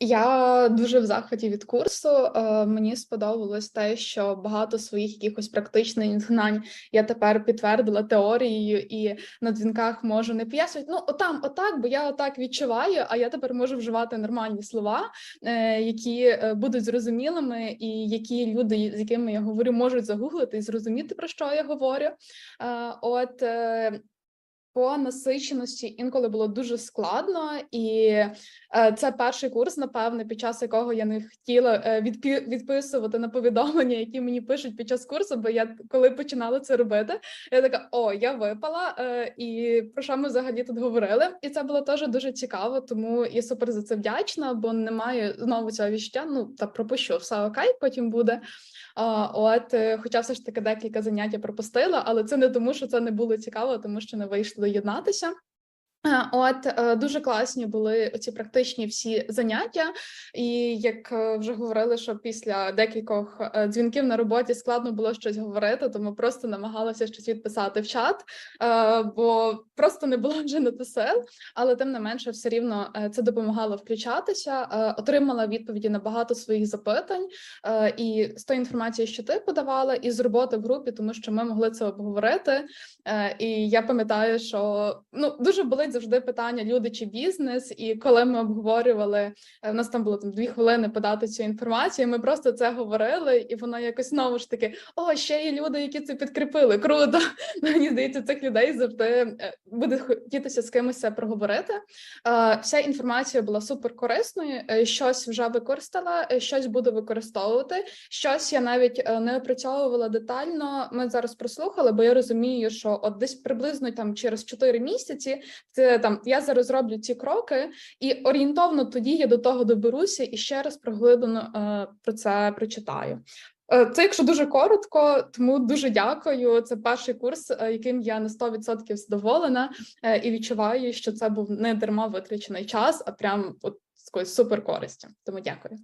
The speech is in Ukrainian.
Я дуже в захваті від курсу. Е, Мені сподобалось те, що багато своїх якихось практичних знань я тепер підтвердила теорією і на дзвінках можу не пояснювати. Ну, отам, отак, бо я отак відчуваю. А я тепер можу вживати нормальні слова, е, які е, будуть зрозумілими, і які люди, з якими я говорю, можуть загуглити і зрозуміти про що я говорю. От по насиченості інколи було дуже складно, і е, це перший курс, напевне, під час якого я не хотіла е, відписувати на повідомлення, які мені пишуть під час курсу. Бо я коли починала це робити, я така: о, я випала, е, і про що ми взагалі тут говорили? І це було теж дуже цікаво, тому я супер за це вдячна, бо немає знову цього відчуття. Ну та пропущу все окей, потім буде. От, хоча все ж таки декілька занять я пропустила, але це не тому, що це не було цікаво, тому що не вийшло доєднатися. От е, дуже класні були ці практичні всі заняття, і як е, вже говорили, що після декількох е, дзвінків на роботі складно було щось говорити, тому просто намагалася щось відписати в чат, бо просто не було вже на сил. Але тим не менше, все рівно це допомагало включатися. Отримала відповіді на багато своїх запитань і з тої інформації, що ти подавала, і з роботи в групі, тому що ми могли це обговорити. І я пам'ятаю, що ну дуже болить завжди питання люди чи бізнес. І коли ми обговорювали, е, в нас там було там дві хвилини подати цю інформацію. Ми просто це говорили, і воно якось знову ж таки: о, ще є люди, які це підкріпили. Круто. Мені здається, цих людей завжди е, буде хотітися з кимось проговорити. Е, Вся інформація була супер корисною. е, Щось вже використала, е, щось буду використовувати. Щось я навіть е, не опрацьовувала детально. Ми зараз прослухали, бо я розумію, що от десь приблизно там через 4 місяці це там я зараз роблю ці кроки, і орієнтовно тоді я до того доберуся і ще раз проглиблено е, про це прочитаю. Е, Це, якщо дуже коротко, тому дуже дякую. Це перший курс, е, яким я на 100% задоволена, і відчуваю, що це був не дарма витрачений час, а прям от з якоюсь супер користю. Тому дякую.